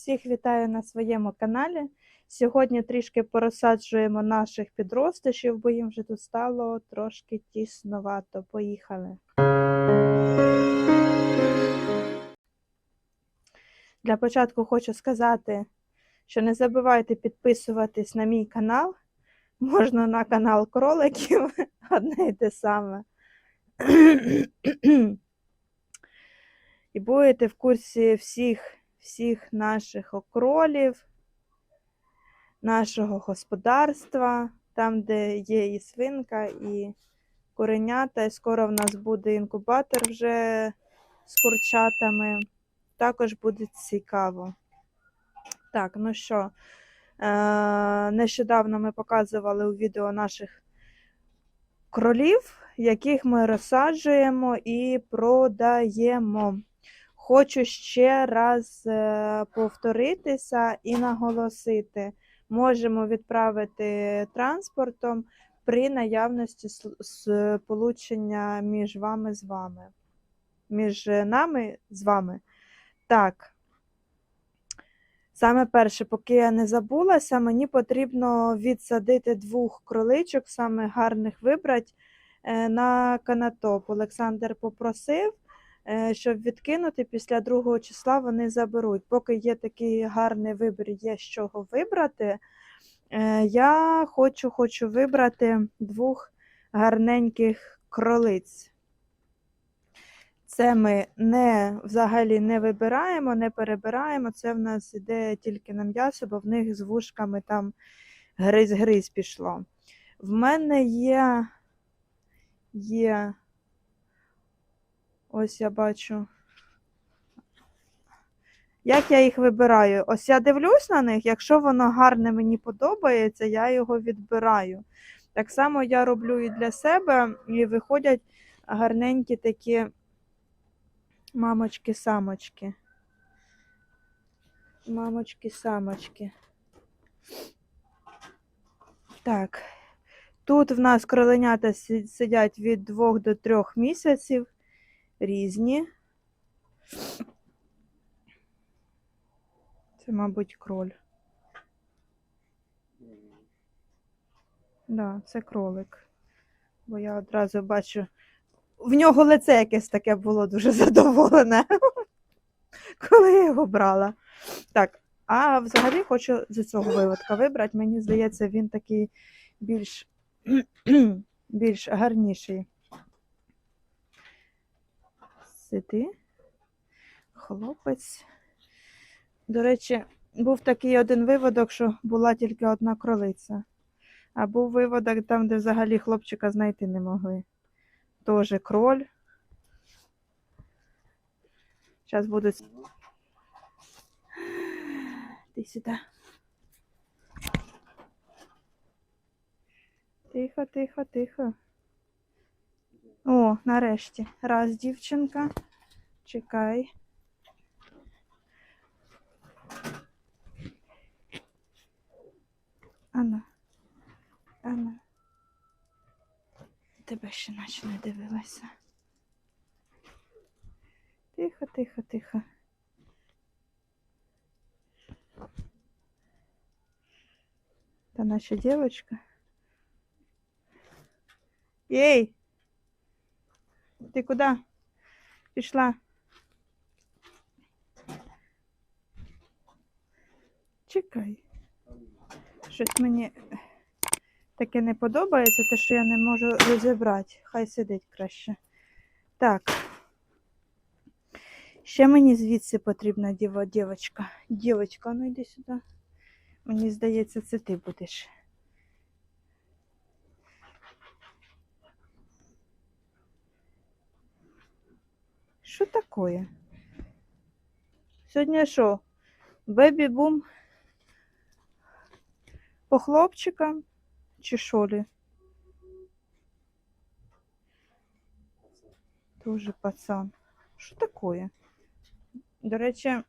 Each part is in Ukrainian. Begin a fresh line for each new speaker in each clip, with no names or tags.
Всіх вітаю на своєму каналі. Сьогодні трішки порозсаджуємо наших підростишів, бо їм вже тут стало трошки тісновато. Поїхали. Для початку хочу сказати, що не забувайте підписуватись на мій канал. Можна на канал кроликів, одне й те саме. І будете в курсі всіх, всіх наших окролів, нашого господарства, там, де є і свинка, і куренята. І скоро в нас буде інкубатор вже з курчатами. Також буде цікаво. Так, ну що, е- нещодавно ми показували у відео наших кролів, яких ми розсаджуємо і продаємо. Хочу ще раз е, повторитися і наголосити: можемо відправити транспортом при наявності сполучення між вами з вами. Між нами з вами. Так. Саме перше, поки я не забулася, мені потрібно відсадити двох кроличок, саме гарних вибрати е, на канатоп. Олександр попросив, е, щоб відкинути після другого числа вони заберуть. Поки є такий гарний вибір, є з чого вибрати. е, Я хочу, хочу вибрати двох гарненьких кролиць. Це ми не взагалі не вибираємо, не перебираємо. Це в нас іде тільки на м'ясо, бо в них з вушками там гриз-гриз пішло. В мене є, є, ось я бачу. Як я їх вибираю? Ось я дивлюсь на них, якщо воно гарне мені подобається, я його відбираю. Так само я роблю і для себе, і виходять гарненькі такі мамочки-самочки. Мамочки-самочки. Так. Тут в нас кроленята сидять від 2 до 3 місяців. Різні. Це, мабуть, кроль. Да, це кролик. Бо я одразу бачу. В нього лице якесь таке було дуже задоволене, коли я його брала. Так, а взагалі хочу з цього виводка вибрати. Мені здається, він такий більш, більш гарніший. Сиди. Хлопець. До речі, був такий один виводок, що була тільки одна кролиця. А був виводок там, де взагалі хлопчика знайти не могли. Тоже кроль. Зараз будуть. Ти сюди. Тихо, тихо, тихо. О, нарешті. Раз, дівчинка. Чекай. Ана. Ана. Тебе ще наче не дивилася. Тихо, тихо, тихо. Та наша дівчинка. Ей! Ти куди? Пішла. Чекай. Щось мені таке не подобається, те, що я не можу розібрати. Хай сидить краще. Так. Ще мені звідси потрібна дівочка. Дівочка, ну йди сюди. Мені здається, це ти будеш. Що таке? Сьогодні що? Бебі-бум по хлопчикам чи що ли? Тоже пацан. Що таке? До речі,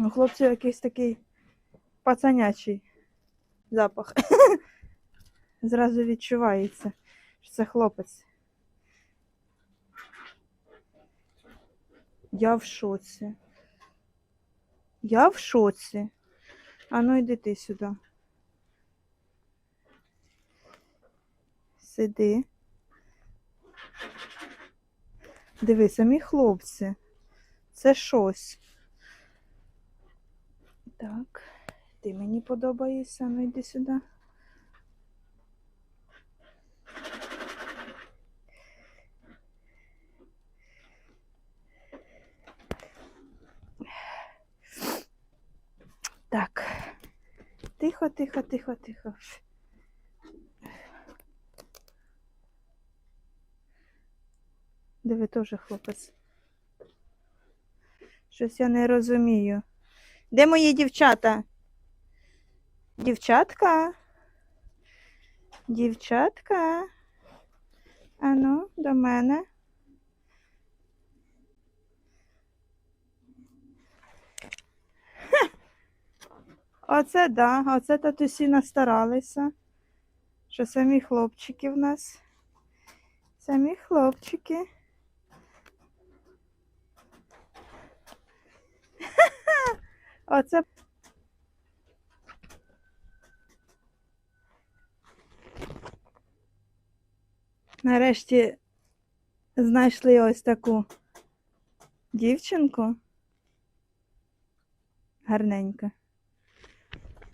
у хлопців якийсь такий пацанячий запах. Зразу відчувається, що це хлопець. Я в шоці. Я в шоці. А ну йди ти сюди. Сиди. Диви, самі хлопці. Це щось. Так, ти мені подобаєшся, ну йди сюди. Так. Тихо, тихо, тихо, тихо. Диви теж хлопець. Щось я не розумію. Де мої дівчата? Дівчатка? Дівчатка? Ану, до мене. Оце да, оце татусі настаралися. Що самі хлопчики в нас. Самі хлопчики. Оце. Нарешті знайшли ось таку дівчинку. Гарненька.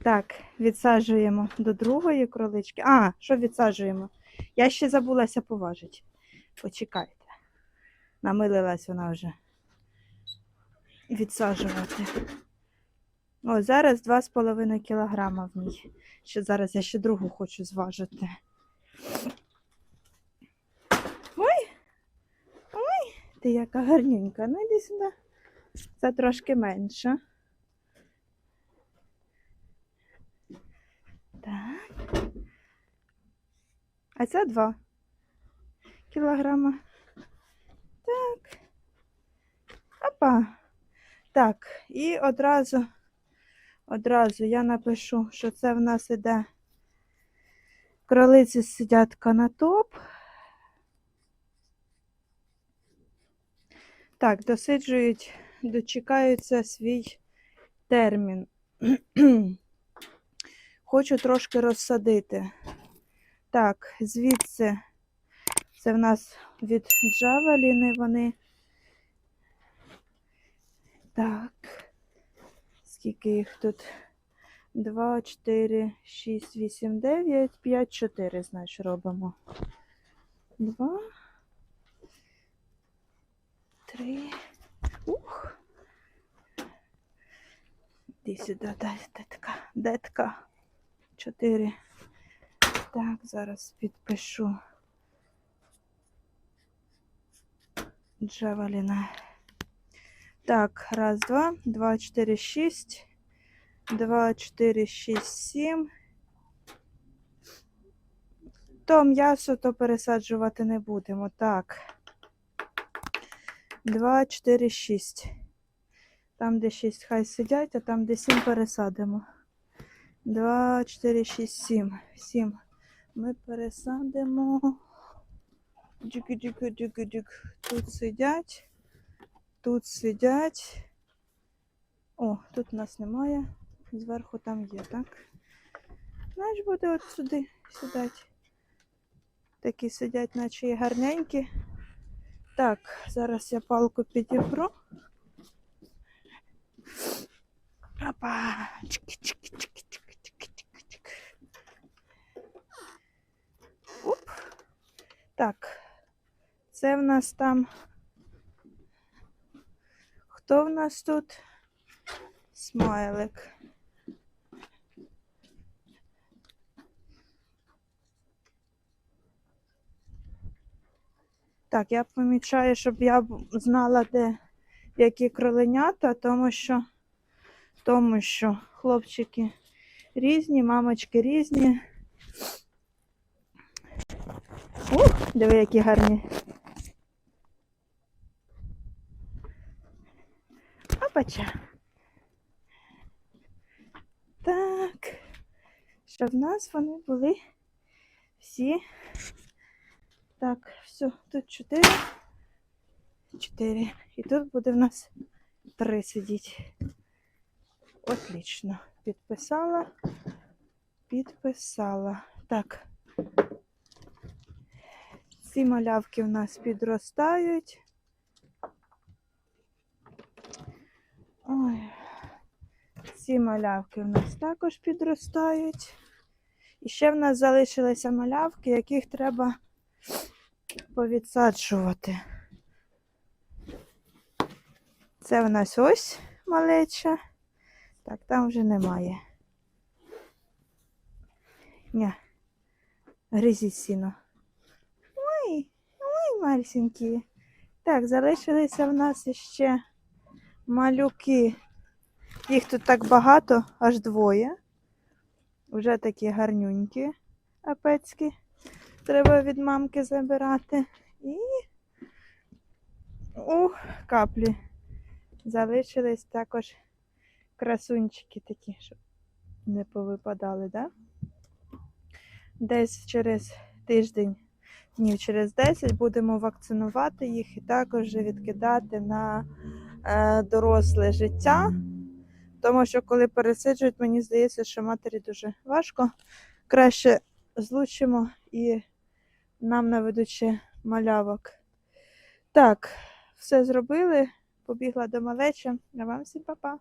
Так, відсаджуємо до другої кролички. А, що відсаджуємо? Я ще забулася поважити. Почекайте. Намилилась вона вже. Відсаджувати. О, зараз 2,5 кілограма в ній. Ще зараз я ще другу хочу зважити. Ой! Ой! Ти яка гарненька. Ну йди сюди. Це трошки менше. Так. А це 2 кілограма. Так. Опа. Так, і одразу, одразу я напишу, що це в нас іде кролиці сидять канатоп. Так, досиджують, дочекаються свій термін. Хочу трошки розсадити. Так, звідси це в нас від джавеліни вони. Так. Скільки їх тут? 2, 4, 6, 8, 9, 5, 4, значить, робимо. 2, 3. Ух. Іди сюди, детка, детка. 4. Так, зараз підпишу. Джавеліна. Так, раз, два, два, чотири, шість, два, чотири, шість, сім. То м'ясо, то пересаджувати не будемо. Так. Два, чотири, шість. Там, де шість, хай сидять, а там, де сім, пересадимо. Два, чотири, шість, сім. Сім. Ми пересадимо. Дюк-дюк-дюк-дюк. Тут сидять. Тут сидять. О, тут нас немає. Зверху там є, так? Знаєш, буде от сюди сідати. Такі сидять, наче і гарненькі. Так, зараз я палку підібру. Опа! Чики-чики-чики-чики-чики-чики-чики. Оп. Так, це в нас там. Хто в нас тут? Смайлик. Так, я помічаю, щоб я знала, де які кроленята, тому що, тому що хлопчики різні, мамочки різні. Ух, диви, які гарні. Опача. Так. Щоб в нас вони були всі. Так, все, тут чотири. Чотири. І тут буде в нас три сидіти. Отлично. Підписала. Підписала. Так. Ці малявки в нас підростають. Ой. Ці малявки в нас також підростають. І ще в нас залишилися малявки, яких треба повідсаджувати. Це в нас ось малеча. Так, там вже немає. Ні. Гризіть сіно. Ой, ой, мальсінькі. Так, залишилися в нас ще малюки. Їх тут так багато, аж двоє. Вже такі гарнюнькі апецькі. Треба від мамки забирати. І у каплі залишились також красунчики такі, щоб не повипадали, да? Десь через тиждень, днів через 10 будемо вакцинувати їх і також відкидати на е, доросле життя. Тому що коли пересиджують, мені здається, що матері дуже важко. Краще злучимо і нам наведуть ще малявок. Так, все зробили. Побігла до малеча. А вам всім па-па.